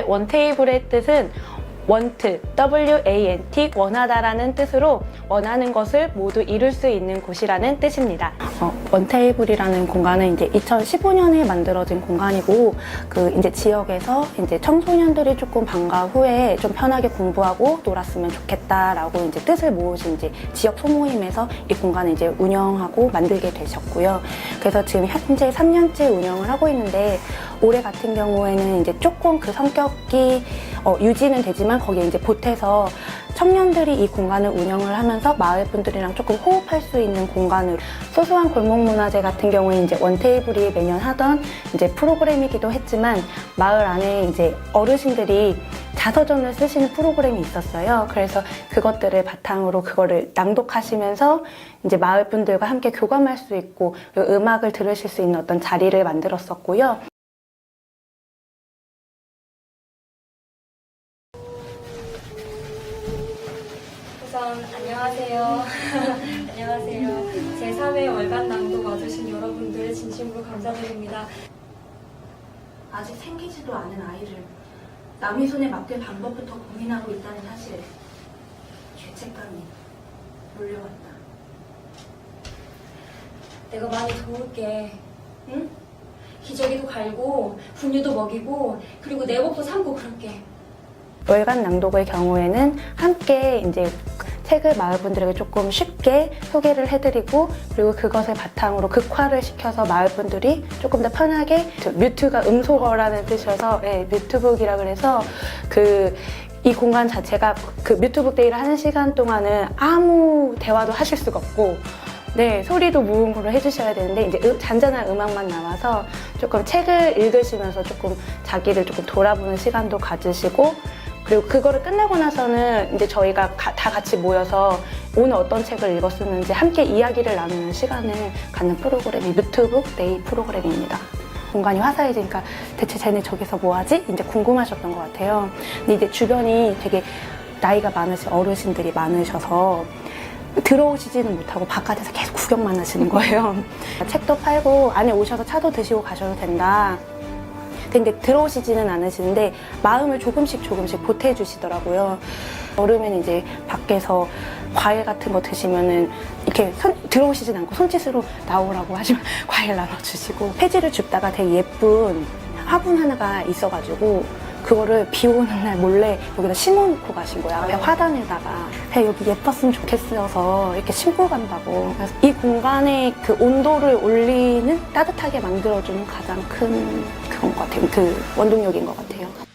네, 원테이블의 뜻은 want, W-A-N-T, 원하다라는 뜻으로 원하는 것을 모두 이룰 수 있는 곳이라는 뜻입니다. 어, 원테이블이라는 공간은 이제 2015년에 만들어진 공간이고, 그 이제 지역에서 이제 청소년들이 조금 방과 후에 좀 편하게 공부하고 놀았으면 좋겠다라고 이제 뜻을 모으신 이제 지역 소모임에서 이 공간을 이제 운영하고 만들게 되셨고요. 그래서 지금 현재 3년째 운영을 하고 있는데, 올해 같은 경우에는 이제 조금 그 성격이 어, 유지는 되지만 거기에 이제 보태서 청년들이 이 공간을 운영을 하면서 마을 분들이랑 조금 호흡할 수 있는 공간으로 소소한 골목 문화제 같은 경우에 이제 원테이블이 매년 하던 이제 프로그램이기도 했지만 마을 안에 이제 어르신들이 자서전을 쓰시는 프로그램이 있었어요. 그래서 그것들을 바탕으로 그거를 낭독하시면서 이제 마을 분들과 함께 교감할 수 있고 그리고 음악을 들으실 수 있는 어떤 자리를 만들었었고요. 안녕하세요. 안녕하세요. 제3회 월간 낭독 와주신 여러분들 진심으로 감사드립니다. 아직 생기지도 않은 아이를 남의 손에 맡길 방법부터 고민하고 있다는 사실 죄책감이 몰려왔다. 내가 많이 도울게. 응? 기저귀도 갈고 분유도 먹이고 그리고 내 법도 삼고 그럴게. 월간 낭독의 경우에는 함께 이제 책을 마을 분들에게 조금 쉽게 소개를 해드리고 그리고 그것을 바탕으로 극화를 시켜서 마을 분들이 조금 더 편하게 저 뮤트가 음소거라는 뜻이어서 네, 뮤트북이라 그래서 그이 공간 자체가 그 뮤트북 데이를 하는 시간 동안은 아무 대화도 하실 수가 없고 네, 소리도 무음으로 해주셔야 되는데, 이제 음- 잔잔한 음악만 나와서 조금 책을 읽으시면서 조금 자기를 조금 돌아보는 시간도 가지시고, 그리고 그거를 끝나고 나서는 이제 저희가 가- 다 같이 모여서 오늘 어떤 책을 읽었었는지 함께 이야기를 나누는 시간을 갖는 프로그램이 유튜브 데이 프로그램입니다. 공간이 화사해지니까 대체 쟤네 저기서 뭐 하지? 이제 궁금하셨던 것 같아요. 근데 이제 주변이 되게 나이가 많으신 어르신들이 많으셔서 들어오시지는 못하고 바깥에서 계속 구경만 하시는 거예요. 책도 팔고 안에 오셔서 차도 드시고 가셔도 된다. 근데 들어오시지는 않으시는데 마음을 조금씩 조금씩 보태주시더라고요. 여름에는 이제 밖에서 과일 같은 거 드시면은 이렇게 손- 들어오시진 않고 손짓으로 나오라고 하시면 과일 나눠주시고 폐지를 줍다가 되게 예쁜 화분 하나가 있어가지고 그거를 비 오는 날 몰래 여기다 심어놓고 가신 거야. 앞에 화단에다가. 그냥 여기 예뻤으면 좋겠어서 이렇게 심고 간다고. 그래서 이 공간의 그 온도를 올리는 따뜻하게 만들어주는 가장 큰 그건 것 같아요. 그 원동력인 것 같아요.